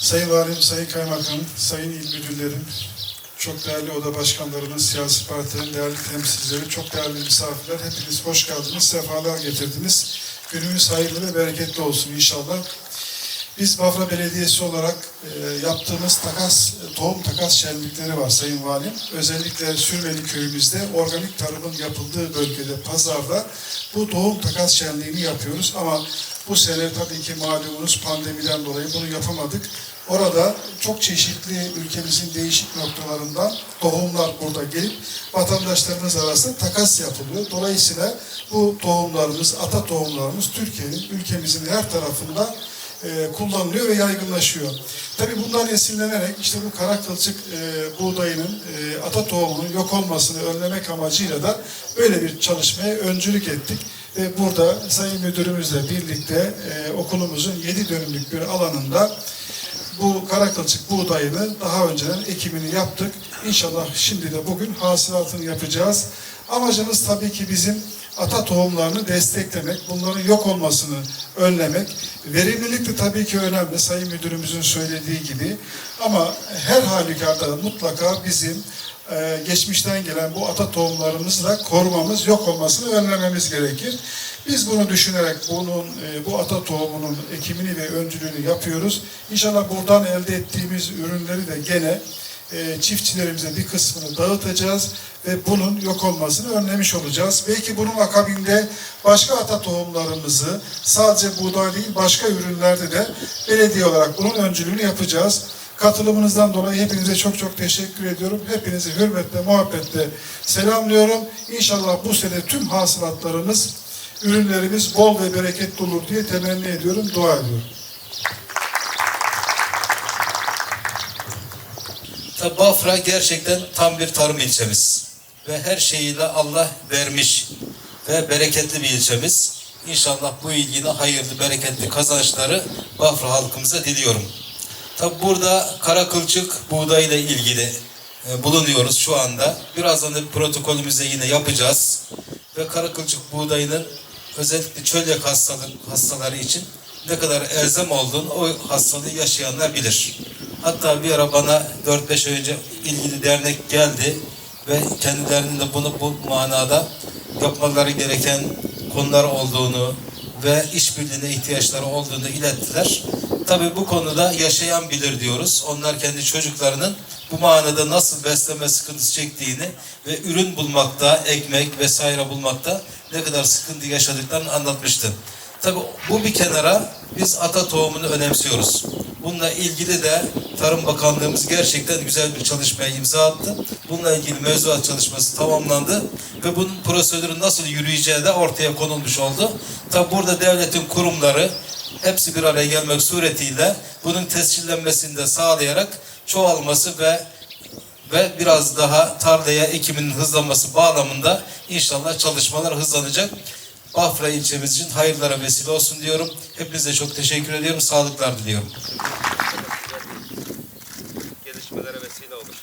Sayın Valim, Sayın Kaymakam, Sayın İl Müdürlerim, çok değerli oda başkanlarımız, siyasi partilerin değerli temsilcileri, çok değerli misafirler, hepiniz hoş geldiniz, sefalar getirdiniz. Günümüz hayırlı ve bereketli olsun inşallah. Biz Bafra Belediyesi olarak e, yaptığımız takas, tohum takas şenlikleri var Sayın Valim. Özellikle Sürmeli köyümüzde organik tarımın yapıldığı bölgede, pazarda bu tohum takas şenliğini yapıyoruz. Ama bu sene tabii ki malumunuz pandemiden dolayı bunu yapamadık. Orada çok çeşitli ülkemizin değişik noktalarından tohumlar burada gelip vatandaşlarımız arasında takas yapılıyor. Dolayısıyla bu tohumlarımız, ata tohumlarımız Türkiye'nin, ülkemizin her tarafında e, kullanılıyor ve yaygınlaşıyor. Tabii bundan esinlenerek işte bu kara kılçık e, buğdayının, e, ata tohumunun yok olmasını önlemek amacıyla da böyle bir çalışmaya öncülük ettik. Ve burada Sayın Müdürümüzle birlikte e, okulumuzun 7 dönümlük bir alanında bu kara kılçık buğdayını daha önceden ekimini yaptık. İnşallah şimdi de bugün hasılatını yapacağız. Amacımız tabii ki bizim ata tohumlarını desteklemek, bunların yok olmasını önlemek. Verimlilik de tabii ki önemli Sayın Müdürümüzün söylediği gibi. Ama her halükarda mutlaka bizim e, geçmişten gelen bu ata tohumlarımızı da korumamız, yok olmasını önlememiz gerekir. Biz bunu düşünerek bunun e, bu ata tohumunun ekimini ve öncülüğünü yapıyoruz. İnşallah buradan elde ettiğimiz ürünleri de gene e, çiftçilerimize bir kısmını dağıtacağız ve bunun yok olmasını önlemiş olacağız. Belki bunun akabinde başka ata tohumlarımızı sadece buğday değil başka ürünlerde de belediye olarak bunun öncülüğünü yapacağız. Katılımınızdan dolayı hepinize çok çok teşekkür ediyorum. Hepinizi hürmetle, muhabbetle selamlıyorum. İnşallah bu sene tüm hasılatlarımız, ürünlerimiz bol ve bereketli olur diye temenni ediyorum, dua ediyorum. Tabi Bafra gerçekten tam bir tarım ilçemiz. Ve her şeyiyle Allah vermiş ve bereketli bir ilçemiz. İnşallah bu ilgili hayırlı, bereketli kazançları Bafra halkımıza diliyorum. Tabi burada kara kılçık buğdayla ilgili e, bulunuyoruz şu anda. Birazdan da bir protokolümüzde yine yapacağız. Ve kara kılçık buğdayının özellikle çölyak hastalık, hastaları için ne kadar elzem olduğunu o hastalığı yaşayanlar bilir. Hatta bir ara bana 4-5 ay önce ilgili dernek geldi ve kendilerinin de bunu bu manada yapmaları gereken konular olduğunu ve işbirliğine ihtiyaçları olduğunu ilettiler. Tabii bu konuda yaşayan bilir diyoruz. Onlar kendi çocuklarının bu manada nasıl besleme sıkıntısı çektiğini ve ürün bulmakta, ekmek vesaire bulmakta ne kadar sıkıntı yaşadıklarını anlatmıştı. Tabii bu bir kenara biz ata tohumunu önemsiyoruz. Bununla ilgili de Tarım Bakanlığımız gerçekten güzel bir çalışmaya imza attı. Bununla ilgili mevzuat çalışması tamamlandı ve bunun prosedürü nasıl yürüyeceği de ortaya konulmuş oldu. Tabii burada devletin kurumları hepsi bir araya gelmek suretiyle bunun tescillenmesini de sağlayarak çoğalması ve ve biraz daha tarlaya ekiminin hızlanması bağlamında inşallah çalışmalar hızlanacak. Bafra ilçemiz için hayırlara vesile olsun diyorum. Hepinize çok teşekkür ediyorum. Sağlıklar diliyorum. Gelişmelere vesile olur.